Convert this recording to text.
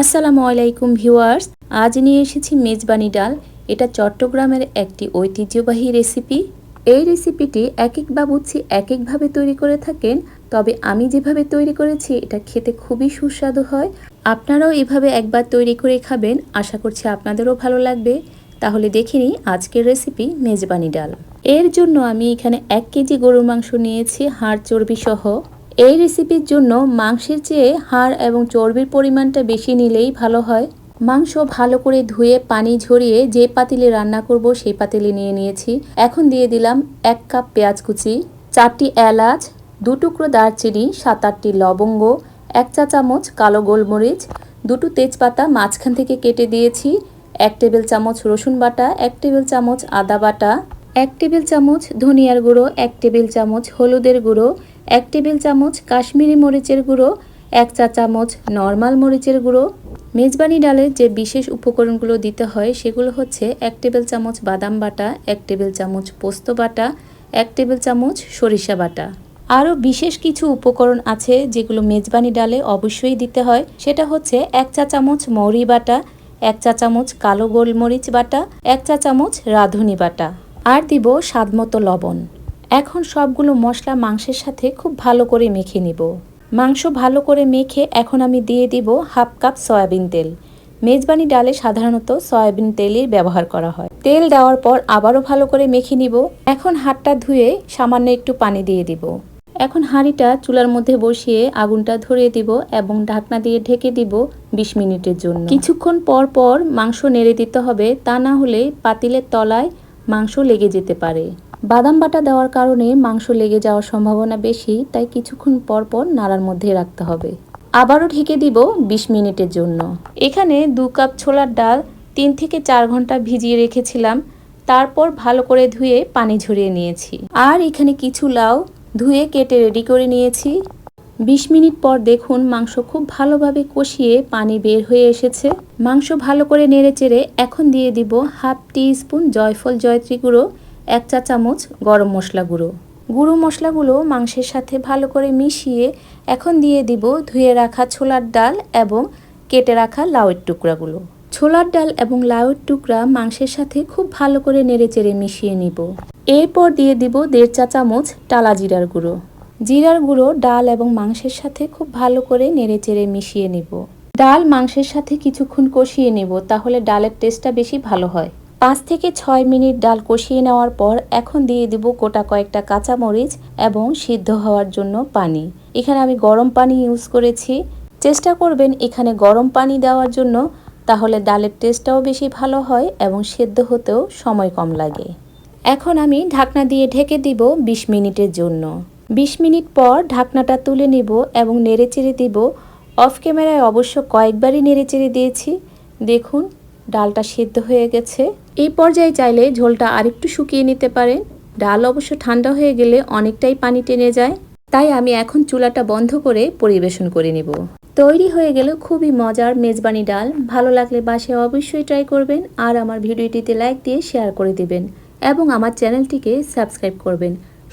আসসালামু আলাইকুম ভিউয়ার্স, আজ নিয়ে এসেছি মেজবানি ডাল। এটা চট্টগ্রামের একটি ঐতিহ্যবাহী রেসিপি। এই রেসিপিটি এক এক বাবুর্চি এক একভাবে তৈরি করে থাকেন, তবে আমি যেভাবে তৈরি করেছি, এটা খেতে খুবই সুস্বাদু হয়। আপনারাও এভাবে একবার তৈরি করে খাবেন, আশা করছি আপনাদেরও ভালো লাগবে। তাহলে দেখে নিই আজকের রেসিপি মেজবানি ডাল। এর জন্য আমি এখানে এক কেজি গরুর মাংস নিয়েছি, হাড় চর্বি সহ এই রেসিপির জন্য মাংসের চেয়ে হাড় এবং চর্বির পরিমাণটা বেশি নিলেই ভালো হয়। মাংস ভালো করে ধুয়ে পানি ঝরিয়ে যে পাতিলে রান্না করব সেই পাতিলে নিয়ে নিয়েছি। এখন দিয়ে দিলাম এক কাপ পেঁয়াজ কুচি, চারটি এলাচ, দু টুকরো দারচিনি, সাত আটটি লবঙ্গ, এক চা চামচ কালো গোলমরিচ, দুটো তেজপাতা মাঝখান থেকে কেটে দিয়েছি, এক টেবিল চামচ রসুন বাটা, এক টেবিল চামচ আদা বাটা এক টেবিল চামচ ধনিয়ার গুঁড়ো, এক টেবিল চামচ হলুদের গুঁড়ো, এক টেবিল চামচ কাশ্মীরি মরিচের গুঁড়ো, এক চা চামচ নর্মাল মরিচের গুঁড়ো। মেজবানি ডালে যে বিশেষ উপকরণগুলো দিতে হয় সেগুলো হচ্ছে এক টেবিল চামচ বাদাম বাটা, এক টেবিল চামচ পোস্ত বাটা, এক টেবিল চামচ সরিষা বাটা। আরও বিশেষ কিছু উপকরণ আছে যেগুলো মেজবানি ডালে অবশ্যই দিতে হয়। সেটা হচ্ছে এক চা চামচ মৌরি বাটা, এক চা চামচ কালো গোলমরিচ বাটা, এক চা চামচ রাঁধুনি বাটা। আর দিব স্বাদমতো লবণ। এখন সবগুলো মশলা মাংসের সাথে খুব ভালো করে মেখে নিব। মাংস ভালো করে মেখে এখন আমি দিয়ে দিব হাফ কাপ সয়াবিন তেল। মেজবানি ডালে সাধারণত সয়াবিন তেলই ব্যবহার করা হয়। তেল দেওয়ার পর আবারও ভালো করে মেখে নিব। এখন হাতটা ধুয়ে সামান্য একটু পানি দিয়ে দিব। এখন হাঁড়িটা চুলার মধ্যে বসিয়ে আগুনটা ধরিয়ে দিব এবং ঢাকনা দিয়ে ঢেকে দিব বিশ মিনিটের জন্য। কিছুক্ষণ পর পর মাংস নেড়ে দিতে হবে। তা না হলে পাতিলের তলায় মাংস লেগে যেতে পারে। বাদাম বাটা দেওয়ার কারণে মাংস লেগে যাওয়ার সম্ভাবনা বেশি, তাই কিছুক্ষণ পর পর নাড়ার মধ্যে রাখতে হবে। আবারও ঢেকে দিব ২০ মিনিটের জন্য। এখানে দু কাপ ছোলার ডাল তিন থেকে চার ঘণ্টা ভিজিয়ে রেখেছিলাম। তারপর ভালো করে ধুয়ে পানি ঝরিয়ে নিয়েছি। আর এখানে কিছু লাউ ধুয়ে কেটে রেডি করে নিয়েছি। ২০ মিনিট পর দেখুন মাংস খুব ভালোভাবে কষিয়ে পানি বের হয়ে এসেছে। মাংস ভালো করে নেড়ে চেড়ে এখন দিয়ে দিব হাফ টি স্পুন জয়ফল জয়ত্রী গুঁড়ো, এক চা চামচ গরম মশলা গুঁড়ো। গুঁড়ো মশলাগুলো মাংসের সাথে ভালো করে মিশিয়ে এখন দিয়ে দিব ধুয়ে রাখা ছোলার ডাল এবং কেটে রাখা লাউয়ের টুকরাগুলো। ছোলার ডাল এবং লাউয়ের টুকরা মাংসের সাথে খুব ভালো করে নেড়ে চেড়ে মিশিয়ে নিব। এরপর দিয়ে দিব দেড় চা চামচ টালা জিরার গুঁড়ো। জিরার গুঁড়ো, ডাল এবং মাংসের সাথে খুব ভালো করে নেড়ে চেড়ে মিশিয়ে নেব। ডাল মাংসের সাথে কিছুক্ষণ কষিয়ে নেব, তাহলে ডালের টেস্টটা বেশি ভালো হয়। পাঁচ থেকে ছয় মিনিট ডাল কষিয়ে নেওয়ার পর এখন দিয়ে দিব গোটা কয়েকটা কাঁচামরিচ এবং সিদ্ধ হওয়ার জন্য পানি। এখানে আমি গরম পানি ইউজ করেছি। চেষ্টা করবেন এখানে গরম পানি দেওয়ার জন্য, তাহলে ডালের টেস্টটাও বেশি ভালো হয় এবং সেদ্ধ হতেও সময় কম লাগে। এখন আমি ঢাকনা দিয়ে ঢেকে দিব ২০ মিনিটের জন্য। ২০ মিনিট পর ঢাকনাটা তুলে নিব এবং নেড়ে চেড়ে দিব। অফ ক্যামেরায় অবশ্য কয়েকবারই নেড়ে চেড়ে দিয়েছি। দেখুন, ডালটা সেদ্ধ হয়ে গেছে। এই পর্যায়ে চাইলে ঝোলটা আরেকটু শুকিয়ে নিতে পারেন। ডাল অবশ্য ঠান্ডা হয়ে গেলে অনেকটাই পানি টেনে যায়। তাই আমি এখন চুলাটা বন্ধ করে পরিবেশন করে নিব। তৈরি হয়ে গেল খুবই মজার মেজবানি ডাল। ভালো লাগলে বাসে অবশ্যই ট্রাই করবেন আর আমার ভিডিওটিতে লাইক দিয়ে শেয়ার করে দেবেন। এবং আমার চ্যানেলটিকে সাবস্ক্রাইব করবেন।